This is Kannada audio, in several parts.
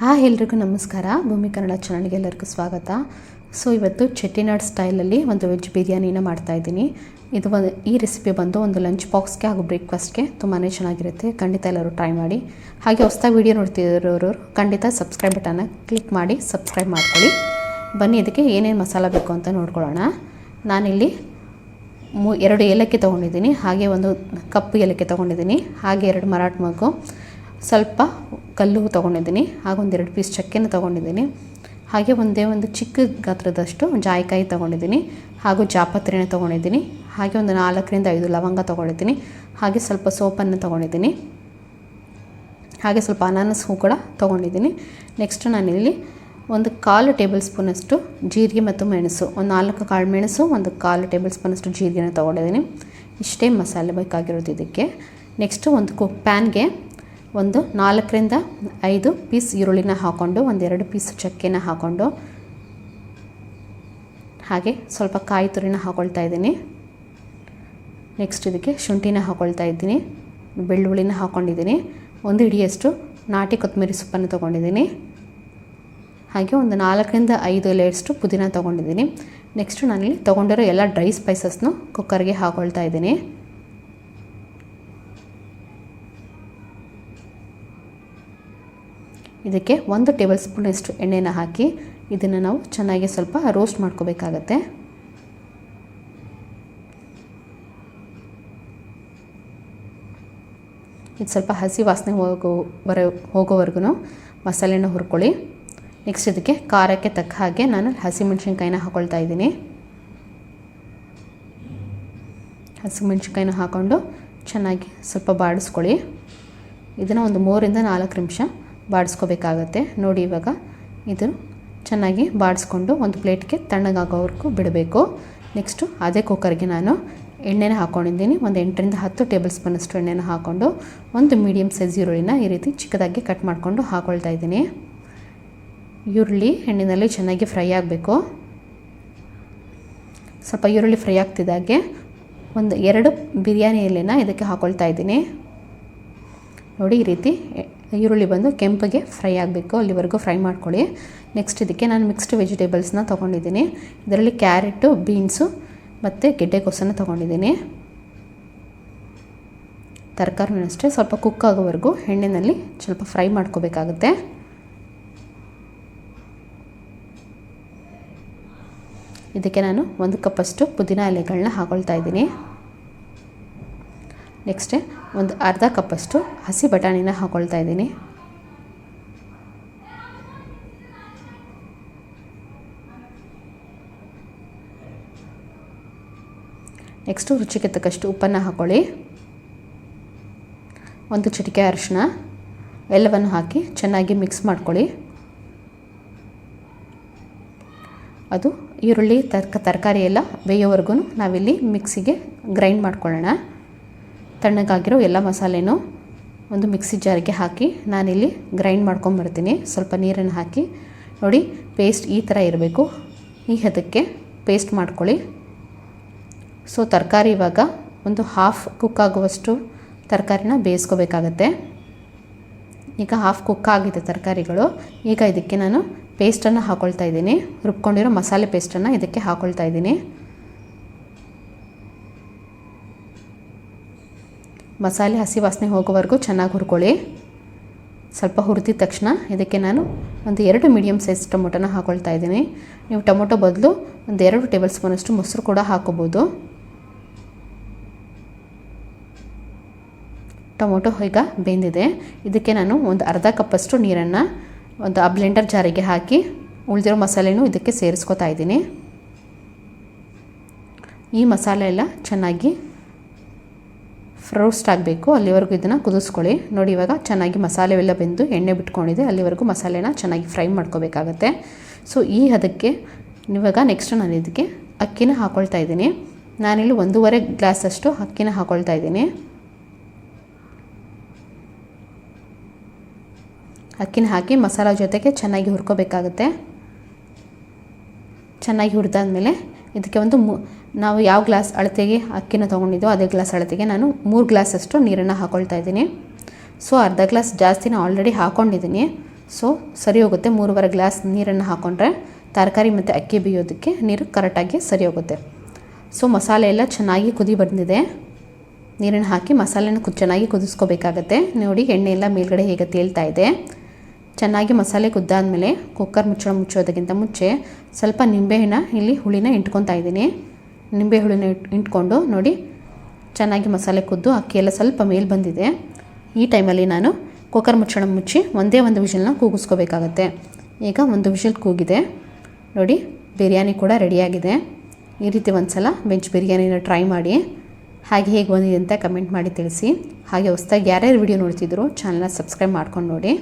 ಹಾಯ್ ಎಲ್ರಿಗೂ ನಮಸ್ಕಾರ. ಭೂಮಿ ಕನ್ನಡ ಚಾನಲ್ಗೆ ಎಲ್ಲರಿಗೂ ಸ್ವಾಗತ. ಸೊ ಇವತ್ತು ಚೆಟ್ಟಿನಾಡ್ ಸ್ಟೈಲಲ್ಲಿ ಒಂದು ವೆಜ್ ಬಿರಿಯಾನಿನ ಮಾಡ್ತಾಯಿದ್ದೀನಿ ಇದು ಒಂದು, ಈ ರೆಸಿಪಿ ಬಂದು ಒಂದು ಲಂಚ್ ಬಾಕ್ಸ್ಗೆ ಹಾಗೂ ಬ್ರೇಕ್ಫಾಸ್ಟ್ಗೆ ತುಂಬಾ ಚೆನ್ನಾಗಿರುತ್ತೆ. ಖಂಡಿತ ಎಲ್ಲರೂ ಟ್ರೈ ಮಾಡಿ. ಹಾಗೆ ಹೊಸ್ದಾಗಿ ವೀಡಿಯೋ ನೋಡ್ತಿರೋರು, ಖಂಡಿತ ಸಬ್ಸ್ಕ್ರೈಬ್ ಬಟನ್ನ ಕ್ಲಿಕ್ ಮಾಡಿ ಸಬ್ಸ್ಕ್ರೈಬ್ ಮಾಡ್ಕೊಳ್ಳಿ. ಬನ್ನಿ, ಇದಕ್ಕೆ ಏನೇನು ಮಸಾಲ ಬೇಕು ಅಂತ ನೋಡ್ಕೊಳ್ಳೋಣ. ನಾನಿಲ್ಲಿ ಮೂ, ಎರಡು ಏಲಕ್ಕಿ ತೊಗೊಂಡಿದ್ದೀನಿ. ಹಾಗೆ ಒಂದು ಕಪ್ಪು ಏಲಕ್ಕಿ ತೊಗೊಂಡಿದ್ದೀನಿ. ಹಾಗೆ ಎರಡು ಮರಾಠ ಮಗು. ಸ್ವಲ್ಪ ಕಲ್ಲು ತೊಗೊಂಡಿದ್ದೀನಿ ಹಾಗೊಂದು ಎರಡು ಪೀಸ್ ಚಕ್ಕೆನ ತೊಗೊಂಡಿದ್ದೀನಿ. ಹಾಗೆ ಒಂದೇ ಒಂದು ಚಿಕ್ಕ ಗಾತ್ರದಷ್ಟು ಜಾಯಿಕಾಯಿ ತೊಗೊಂಡಿದ್ದೀನಿ, ಹಾಗೂ ಜಾಪತ್ರೆನ ತೊಗೊಂಡಿದ್ದೀನಿ, ಹಾಗೆ ಒಂದು ನಾಲ್ಕರಿಂದ ಐದು ಲವಂಗ ತೊಗೊಂಡಿದ್ದೀನಿ, ಹಾಗೆ ಸ್ವಲ್ಪ ಸೋಪನ್ನು ತೊಗೊಂಡಿದ್ದೀನಿ, ಹಾಗೆ ಸ್ವಲ್ಪ ಅನಾನಸ್ ಹೂ ಕೂಡ ತೊಗೊಂಡಿದ್ದೀನಿ. ನೆಕ್ಸ್ಟ್ ನಾನಿಲ್ಲಿ ಒಂದು ಕಾಲು ಟೇಬಲ್ ಸ್ಪೂನಷ್ಟು ಜೀರಿಗೆ ಮತ್ತು ಮೆಣಸು, ಒಂದು ನಾಲ್ಕು ಕಾಳು ಮೆಣಸು, ಒಂದು ಕಾಲು ಟೇಬಲ್ ಸ್ಪೂನಷ್ಟು ಜೀರಿಗೆನ ತೊಗೊಂಡಿದ್ದೀನಿ. ಇಷ್ಟೇ ಮಸಾಲೆ ಬೇಕಾಗಿರೋದು ಇದಕ್ಕೆ. ನೆಕ್ಸ್ಟು ಒಂದು ಕು ಪ್ಯಾನ್ಗೆ ಒಂದು ನಾಲ್ಕರಿಂದ ಐದು ಪೀಸ್ ಈರುಳ್ಳಿನ ಹಾಕ್ಕೊಂಡು ಒಂದೆರಡು ಪೀಸ್ ಚಕ್ಕೆನ ಹಾಕ್ಕೊಂಡು ಹಾಗೆ ಸ್ವಲ್ಪ ಕಾಯಿ ತುರಿನ ಹಾಕ್ಕೊಳ್ತಾ ಇದ್ದೀನಿ. ನೆಕ್ಸ್ಟ್ ಇದಕ್ಕೆ ಶುಂಠಿನ ಹಾಕ್ಕೊಳ್ತಾ ಇದ್ದೀನಿ. ಬೆಳ್ಳುಳ್ಳಿನ ಹಾಕ್ಕೊಂಡಿದ್ದೀನಿ ಒಂದು ಹಿಡಿಯಷ್ಟು ನಾಟಿ ಕೊತ್ತಂಬರಿ ಸೊಪ್ಪನ್ನು ತೊಗೊಂಡಿದ್ದೀನಿ. ಹಾಗೆ ಒಂದು ನಾಲ್ಕರಿಂದ ಐದು ಎಲೆಯಷ್ಟು ಪುದೀನ ತೊಗೊಂಡಿದ್ದೀನಿ. ನೆಕ್ಸ್ಟು ನಾನಿಲ್ಲಿ ತೊಗೊಂಡಿರೋ ಎಲ್ಲ ಡ್ರೈ ಸ್ಪೈಸಸ್ನು ಕುಕ್ಕರ್ಗೆ ಹಾಕ್ಕೊಳ್ತಾ ಇದ್ದೀನಿ. ಇದಕ್ಕೆ ಒಂದು ಟೇಬಲ್ ಸ್ಪೂನಷ್ಟು ಎಣ್ಣೆನ ಹಾಕಿ ಇದನ್ನು ನಾವು ಚೆನ್ನಾಗಿ ಸ್ವಲ್ಪ ರೋಸ್ಟ್ ಮಾಡ್ಕೋಬೇಕಾಗತ್ತೆ. ಇದು ಸ್ವಲ್ಪ ಹಸಿ ವಾಸನೆ ಹೋಗೋ ಬರ ಹೋಗೋವರೆಗೂ ಮಸಾಲೆನ ಹುರ್ಕೊಳ್ಳಿ. ನೆಕ್ಸ್ಟ್ ಇದಕ್ಕೆ ಖಾರಕ್ಕೆ ತಕ್ಕ ಹಾಗೆ ನಾನು ಹಸಿಮೆಣ್ಸಿನ್ಕಾಯಿನ ಹಾಕ್ಕೊಳ್ತಾ ಇದ್ದೀನಿ. ಹಸಿಮೆಣ್ಸಿನ್ಕಾಯಿನ ಹಾಕ್ಕೊಂಡು ಚೆನ್ನಾಗಿ ಸ್ವಲ್ಪ ಬಾಡಿಸ್ಕೊಳ್ಳಿ. ಇದನ್ನು ಒಂದು ಮೂರಿಂದ ನಾಲ್ಕು ನಿಮಿಷ ಬಾಡಿಸ್ಕೋಬೇಕಾಗತ್ತೆ. ನೋಡಿ ಇವಾಗ ಇದು ಚೆನ್ನಾಗಿ ಬಾಡಿಸ್ಕೊಂಡು ಒಂದು ಪ್ಲೇಟ್ಗೆ ತಣ್ಣಗಾಗೋವರೆಗೂ ಬಿಡಬೇಕು. ನೆಕ್ಸ್ಟು ಅದೇ ಕುಕ್ಕರ್ಗೆ ನಾನು ಎಣ್ಣೆನ ಹಾಕ್ಕೊಂಡಿದ್ದೀನಿ ಒಂದು ಎಂಟರಿಂದ ಹತ್ತು ಟೇಬಲ್ ಸ್ಪೂನಷ್ಟು ಎಣ್ಣೆನ ಹಾಕ್ಕೊಂಡು ಒಂದು ಮೀಡಿಯಮ್ ಸೈಜ್ ಈರುಳ್ಳಿನ ಈ ರೀತಿ ಚಿಕ್ಕದಾಗಿ ಕಟ್ ಮಾಡಿಕೊಂಡು ಹಾಕ್ಕೊಳ್ತಾ ಇದ್ದೀನಿ. ಈರುಳ್ಳಿ ಎಣ್ಣೆಯಲ್ಲಿ ಚೆನ್ನಾಗಿ ಫ್ರೈ ಆಗಬೇಕು. ಸ್ವಲ್ಪ ಈರುಳ್ಳಿ ಫ್ರೈ ಆಗ್ತಿದ್ದಾಗೆ ಒಂದು ಎರಡು ಬಿರಿಯಾನಿ ಎಲೆನ ಇದಕ್ಕೆ ಹಾಕ್ಕೊಳ್ತಾ ಇದ್ದೀನಿ. ನೋಡಿ ಈ ರೀತಿ ಈರುಳ್ಳಿ ಬಂದು ಕೆಂಪಗೆ ಫ್ರೈ ಆಗಬೇಕು. ಅಲ್ಲಿವರೆಗೂ ಫ್ರೈ ಮಾಡ್ಕೊಳ್ಳಿ. ನೆಕ್ಸ್ಟ್ ಇದಕ್ಕೆ ನಾನು ಮಿಕ್ಸ್ಡ್ ವೆಜಿಟೇಬಲ್ಸ್ನ ತೊಗೊಂಡಿದ್ದೀನಿ. ಇದರಲ್ಲಿ ಕ್ಯಾರೆಟು, ಬೀನ್ಸು ಮತ್ತು ಗೆಡ್ಡೆಕೋಸನ್ನು ತೊಗೊಂಡಿದ್ದೀನಿ. ತರಕಾರಿನೂ ಅಷ್ಟೇ. ಸ್ವಲ್ಪ ಕುಕ್ ಆಗೋವರೆಗೂ ಎಣ್ಣೆಯಲ್ಲಿ ಸ್ವಲ್ಪ ಫ್ರೈ ಮಾಡ್ಕೋಬೇಕಾಗುತ್ತೆ. ಇದಕ್ಕೆ ನಾನು ಒಂದು ಕಪ್ಪಷ್ಟು ಪುದೀನ ಎಲೆಗಳನ್ನ ಹಾಕೊಳ್ತಾ ಇದ್ದೀನಿ. ನೆಕ್ಸ್ಟೇ ಒಂದು ಅರ್ಧ ಕಪ್ಪಷ್ಟು ಹಸಿ ಬಟಾಣಿನ ಹಾಕ್ಕೊಳ್ತಾ ಇದ್ದೀನಿ. ನೆಕ್ಸ್ಟು ರುಚಿಗೆ ತಕ್ಕಷ್ಟು ಉಪ್ಪನ್ನು ಹಾಕ್ಕೊಳ್ಳಿ ಒಂದು ಚಿಟಿಕೆ ಅರಿಶಿನ ಎಲ್ಲವನ್ನು ಹಾಕಿ ಚೆನ್ನಾಗಿ ಮಿಕ್ಸ್ ಮಾಡ್ಕೊಳ್ಳಿ. ಅದು ಈರುಳ್ಳಿ, ತರ್ಕ, ತರಕಾರಿ ಎಲ್ಲ ಬೇಯೋವರೆಗೂ ನಾವಿಲ್ಲಿ ಮಿಕ್ಸಿಗೆ ಗ್ರೈಂಡ್ ಮಾಡ್ಕೊಳ್ಳೋಣ. ತಣ್ಣಗಾಗಿರೋ ಎಲ್ಲ ಮಸಾಲೆನೂ ಒಂದು ಮಿಕ್ಸಿ ಜಾರಿಗೆ ಹಾಕಿ ನಾನಿಲ್ಲಿ ಗ್ರೈಂಡ್ ಮಾಡ್ಕೊಂಬರ್ತೀನಿ ಸ್ವಲ್ಪ ನೀರನ್ನು ಹಾಕಿ. ನೋಡಿ, ಪೇಸ್ಟ್ ಈ ಥರ ಇರಬೇಕು. ಈ ಹದಕ್ಕೆ ಪೇಸ್ಟ್ ಮಾಡ್ಕೊಳ್ಳಿ. ಸೊ, ತರಕಾರಿ ಇವಾಗ ಒಂದು ಹಾಫ್ ಕುಕ್ ಆಗುವಷ್ಟು ತರಕಾರಿನ ಬೇಯಿಸ್ಕೋಬೇಕಾಗತ್ತೆ. ಈಗ ಹಾಫ್ ಕುಕ್ ಆಗಿದೆ ತರಕಾರಿಗಳು. ಈಗ ಇದಕ್ಕೆ ನಾನು ಪೇಸ್ಟನ್ನು ಹಾಕ್ಕೊಳ್ತಾ ಇದ್ದೀನಿ. ರುಬ್ಕೊಂಡಿರೋ ಮಸಾಲೆ ಪೇಸ್ಟನ್ನು ಇದಕ್ಕೆ ಹಾಕ್ಕೊಳ್ತಾ ಇದ್ದೀನಿ. ಮಸಾಲೆ ಹಸಿ ವಾಸನೆ ಹೋಗೋವರೆಗೂ ಚೆನ್ನಾಗಿ ಹುರ್ಕೊಳ್ಳಿ. ಸ್ವಲ್ಪ ಹುರಿದಿದ ತಕ್ಷಣ ಇದಕ್ಕೆ ನಾನು ಒಂದು ಎರಡು ಮೀಡಿಯಮ್ ಸೈಜ್ ಟೊಮೊಟೊನ ಹಾಕೊಳ್ತಾ ಇದ್ದೀನಿ. ನೀವು ಟೊಮೊಟೊ ಬದಲು ಒಂದು ಎರಡು ಟೇಬಲ್ ಸ್ಪೂನಷ್ಟು ಮೊಸರು ಕೂಡ ಹಾಕೋಬೋದು. ಟೊಮೊಟೊ ಈಗ ಬೆಂದಿದೆ. ಇದಕ್ಕೆ ನಾನು ಒಂದು ಅರ್ಧ ಕಪ್ಪಷ್ಟು ನೀರನ್ನು ಒಂದು ಆ ಬ್ಲೆಂಡರ್ ಜಾರಿಗೆ ಹಾಕಿ ಉಳಿದಿರೋ ಮಸಾಲೆನೂ ಇದಕ್ಕೆ ಸೇರಿಸ್ಕೊತಾ ಇದ್ದೀನಿ. ಈ ಮಸಾಲೆ ಎಲ್ಲ ಚೆನ್ನಾಗಿ ರೋಸ್ಟ್ ಆಗಬೇಕು, ಅಲ್ಲಿವರೆಗೂ ಇದನ್ನು ಕುದಿಸ್ಕೊಳ್ಳಿ. ನೋಡಿ, ಇವಾಗ ಚೆನ್ನಾಗಿ ಮಸಾಲೆ ಎಲ್ಲ ಬೆಂದು ಎಣ್ಣೆ ಬಿಟ್ಕೊಂಡಿದೆ. ಅಲ್ಲಿವರೆಗೂ ಮಸಾಲೆನ ಚೆನ್ನಾಗಿ ಫ್ರೈ ಮಾಡ್ಕೋಬೇಕಾಗತ್ತೆ. ಸೊ ಈ ಹದಕ್ಕೆ ಇವಾಗ ನೆಕ್ಸ್ಟ್ ನಾನು ಇದಕ್ಕೆ ಅಕ್ಕಿನ ಹಾಕ್ಕೊಳ್ತಾ ಇದ್ದೀನಿ. ನಾನಿಲ್ಲಿ ಒಂದೂವರೆ ಗ್ಲಾಸಷ್ಟು ಅಕ್ಕಿನ ಹಾಕ್ಕೊಳ್ತಾ ಇದ್ದೀನಿ. ಅಕ್ಕಿನ ಹಾಕಿ ಮಸಾಲ ಜೊತೆಗೆ ಚೆನ್ನಾಗಿ ಹುರ್ಕೋಬೇಕಾಗುತ್ತೆ. ಚೆನ್ನಾಗಿ ಹುರಿದಾದ್ಮೇಲೆ ಇದಕ್ಕೆ ಒಂದು ಮು ನಾವು ಯಾವ ಗ್ಲಾಸ್ ಅಳತೆಗೆ ಅಕ್ಕಿನ ತೊಗೊಂಡಿದ್ದೋ ಅದೇ ಗ್ಲಾಸ್ ಅಳತೆಗೆ ನಾನು ಮೂರು ಗ್ಲಾಸಷ್ಟು ನೀರನ್ನು ಹಾಕ್ಕೊಳ್ತಾ ಇದ್ದೀನಿ. ಸೊ, ಅರ್ಧ ಗ್ಲಾಸ್ ಜಾಸ್ತಿನ ಆಲ್ರೆಡಿ ಹಾಕ್ಕೊಂಡಿದ್ದೀನಿ ಸೊ, ಸರಿ ಹೋಗುತ್ತೆ. ಮೂರುವರೆ ಗ್ಲಾಸ್ ನೀರನ್ನು ಹಾಕ್ಕೊಂಡ್ರೆ ತರಕಾರಿ ಮತ್ತು ಅಕ್ಕಿ ಬೇಯೋದಕ್ಕೆ ನೀರು ಕರೆಕ್ಟಾಗಿ ಸರಿ ಹೋಗುತ್ತೆ. ಸೊ, ಮಸಾಲೆ ಎಲ್ಲ ಚೆನ್ನಾಗಿ ಕುದಿ ಬಂದಿದೆ. ನೀರನ್ನು ಹಾಕಿ ಮಸಾಲೆನ ಕು ಚೆನ್ನಾಗಿ ಕುದಿಸ್ಕೋಬೇಕಾಗತ್ತೆ. ನೋಡಿ, ಎಣ್ಣೆ ಎಲ್ಲ ಮೇಲ್ಗಡೆ ಹೇಗೆ ತೇಳ್ತಾ ಇದೆ. ಚೆನ್ನಾಗಿ ಮಸಾಲೆ ಕುದ್ದಾದಮೇಲೆ ಕುಕ್ಕರ್ ಮುಚ್ಚಳ ಮುಚ್ಚೋದಕ್ಕಿಂತ ಮುಂಚೆ ಸ್ವಲ್ಪ ನಿಂಬೆಹಣ್ಣ ಇಲ್ಲಿ ಹುಳಿನ ಇಟ್ಕೊತಾ ಇದ್ದೀನಿ. ನಿಂಬೆ ಹುಳಿನ ಇಟ್, ಇಂಟ್ಕೊಂಡು ನೋಡಿ, ಚೆನ್ನಾಗಿ ಮಸಾಲೆ ಕುದ್ದು ಅಕ್ಕಿ ಎಲ್ಲ ಸ್ವಲ್ಪ ಮೇಲೆ ಬಂದಿದೆ. ಈ ಟೈಮಲ್ಲಿ ನಾನು ಕುಕ್ಕರ್ ಮುಚ್ಚಳ ಮುಚ್ಚಿ ಒಂದೇ ಒಂದು ವಿಷಲ್ನ ಕೂಗಿಸ್ಕೋಬೇಕಾಗತ್ತೆ. ಈಗ ಒಂದು ವಿಷಲ್ ಕೂಗಿದೆ. ನೋಡಿ, ಬಿರಿಯಾನಿ ಕೂಡ ರೆಡಿಯಾಗಿದೆ. ಈ ರೀತಿ ಒಂದು ಸಲ ವೆಜ್ ಬಿರಿಯಾನಿನ ಟ್ರೈ ಮಾಡಿ. ಹಾಗೆ ಹೇಗೆ ಬಂದಿದೆ ಅಂತ ಕಮೆಂಟ್ ಮಾಡಿ ತಿಳಿಸಿ. ಹಾಗೆ ಹೊಸ್ದಾಗಿ ಯಾರ್ಯಾರು ವಿಡಿಯೋ ನೋಡ್ತಿದ್ರು ಚಾನಲ್ನ ಸಬ್ಸ್ಕ್ರೈಬ್ ಮಾಡ್ಕೊಂಡು ನೋಡಿ.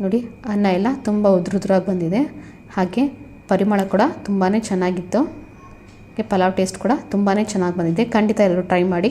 ನೋಡಿ, ಅನ್ನ ಎಲ್ಲ ತುಂಬ ಉದ್ರುದ್ರಾಗಿ ಬಂದಿದೆ. ಹಾಗೆ ಪರಿಮಳ ಕೂಡ ತುಂಬಾ ಚೆನ್ನಾಗಿತ್ತು. ಹಾಗೆ ಪಲಾವ್ ಟೇಸ್ಟ್ ಕೂಡ ತುಂಬಾ ಚೆನ್ನಾಗಿ ಬಂದಿದೆ. ಖಂಡಿತ ಎಲ್ಲರೂ ಟ್ರೈ ಮಾಡಿ.